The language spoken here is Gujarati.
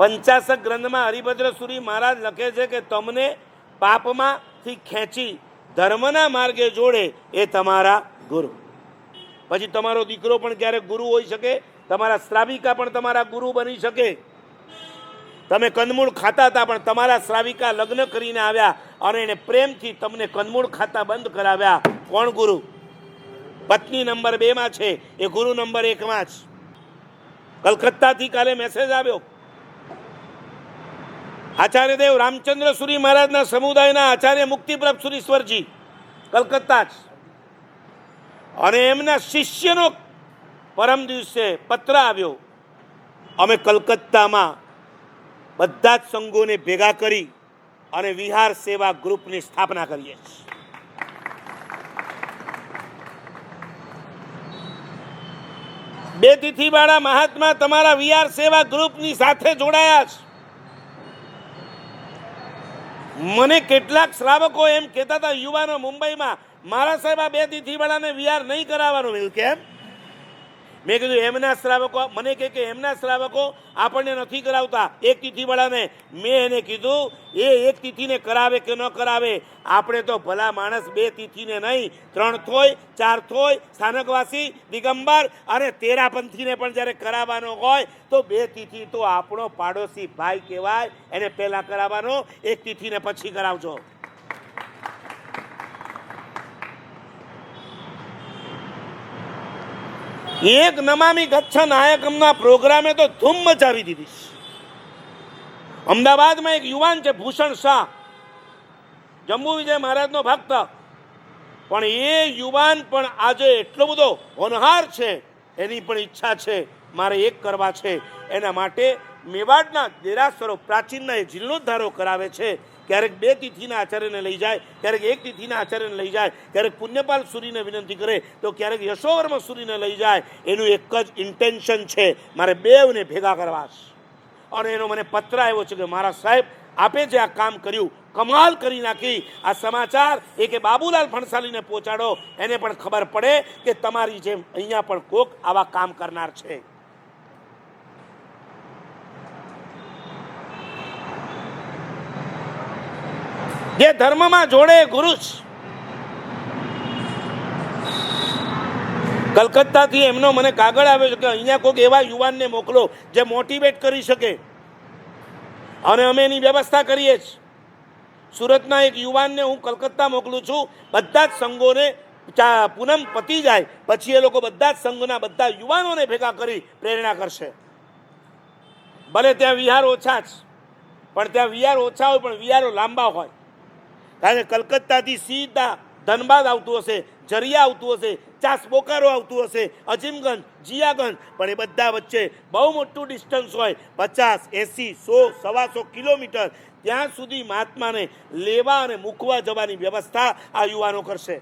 પંચાશક ગ્રંથમાં હરિભદ્ર સુરી મહારાજ લખે છે કે તમને પાપમાંથી ખેંચી ધર્મના માર્ગે જોડે એ તમારા ગુરુ. પછી તમારો દીકરો પણ ક્યારેક ગુરુ હોઈ શકે, તમારા શ્રાવિકા પણ તમારા ગુરુ બની શકે. તમે કંદમૂળ ખાતા હતા, પણ તમારા શ્રાવિકા લગ્ન કરીને આવ્યા અને એને પ્રેમથી તમને કંદમૂળ ખાતા બંધ કરાવ્યા. કોણ ગુરુ? પત્ની નંબર બેમાં છે, એ ગુરુ નંબર એકમાં જ. કલકત્તાથી કાલે મેસેજ આવ્યો. આચાર્યદેવ રામચંદ્ર સુરી મહારાજના સમુદાયના આચાર્ય મુક્તિપ્રભ સુરીશ્વરજી, કલકત્તા જ. અને એમના શિષ્યનો પરમ દિવસે પત્ર આવ્યો, અમે કલકત્તામાં બધા જ સંઘોને ભેગા કરી અને વિહાર સેવા ગ્રુપની સ્થાપના કરીએ છીએ. બે તિથિવાળા મહાત્મા તમારા વિહાર સેવા ગ્રુપની સાથે જોડાયા છે મને કેટલાક શ્રાવકો એમ કહેતા હતા, યુવાનો મુંબઈમાં, મારા સાહેબ આ બે તિથિવાળાને વિહાર નહીં કરાવવાનું. કેમ? મેં કીધું, એમના શ્રાવકો મને કહે કે, એમના શ્રાવકો આપણને નથી કરાવતા. એક તિથિવાળાને મેં એને કીધું, એ એક તિથિને કરાવે કે ન કરાવે? આપણે તો ભલા માણસ બે તિથિને નહીં, ત્રણ થોય, ચાર થોય, સ્થાનકવાસી, દિગંબર અને તેરાપંથીને પણ જ્યારે કરાવવાનો હોય, તો બે તિથિ તો આપણો પાડોશી ભાઈ કહેવાય. એને પહેલાં કરાવવાનો, એક તિથિને પછી કરાવજો. એક નમામી ગચ્છ નાયકમના પ્રોગ્રામે તો ધૂમ મચાવી દીધી અમદાવાદમાં એક યુવાન છે ભૂષણ શાહ. જમ્મુ વિજય મહારાજનો ભક્ત. પણ એ યુવાન પણ આજે એટલો બધો હોનહાર છે, એની પણ ઈચ્છા છે, મારે એક કરવા છે. એના માટે મેવાડના દેરાસરો પ્રાચીનના એ જીર્ણોદ્ધારો કરાવે છે. ક્યારેક બે તિથિના આચાર્યને લઈ જાય, ક્યારેક એક તિથિના આચાર્યને લઈ જાય, ક્યારેક પુણ્યપાલ સુરીને વિનંતી કરે, તો ક્યારેક યશોવર્મ સુરીને લઈ જાય. એનું એક જ ઇન્ટેન્શન છે, મારે બેવને ભેગા કરવા. અને એનો મને પત્ર આવ્યો છે કે મારા સાહેબ આપે જે આ કામ કર્યું, કમાલ કરી નાખી. આ સમાચાર એ કે બાબુલાલ ભણસાલીને પહોંચાડો, એને પણ ખબર પડે કે તમારી જેમ અહીંયા પણ કોક આવા કામ કરનાર છે. જે ધર્મમાં જોડે ગુરુ જ કલકત્તાથી એમનો મને કાગળ આવ્યો છે કે અહીંયા કોઈક એવા યુવાનને મોકલો જે મોટિવેટ કરી શકે. અને અમે એની વ્યવસ્થા કરીએ જ સુરતના એક યુવાનને હું કલકત્તા મોકલું છું. બધા જ સંઘોને પૂનમ પતી જાય, પછી એ લોકો બધા જ સંઘના બધા યુવાનોને ભેગા કરી પ્રેરણા કરશે. ભલે ત્યાં વિહાર ઓછા જ પણ ત્યાં વિહાર ઓછા હોય, પણ વિહારો લાંબા હોય. કારણ કે કલકત્તાથી સીધા ધનબાદ આવતું હશે, જરિયા આવતું હશે, ચાસ બોકારો આવતું હશે, અજીમગંજ, જિયાગંજ, પણ એ બધા વચ્ચે બહુ મોટું ડિસ્ટન્સ હોય, પચાસ, એંસી, સો, સવાસો કિલોમીટર, ત્યાં સુધી મહાત્માને લેવા અને મૂકવા જવાની વ્યવસ્થા આ યુવાનો કરશે.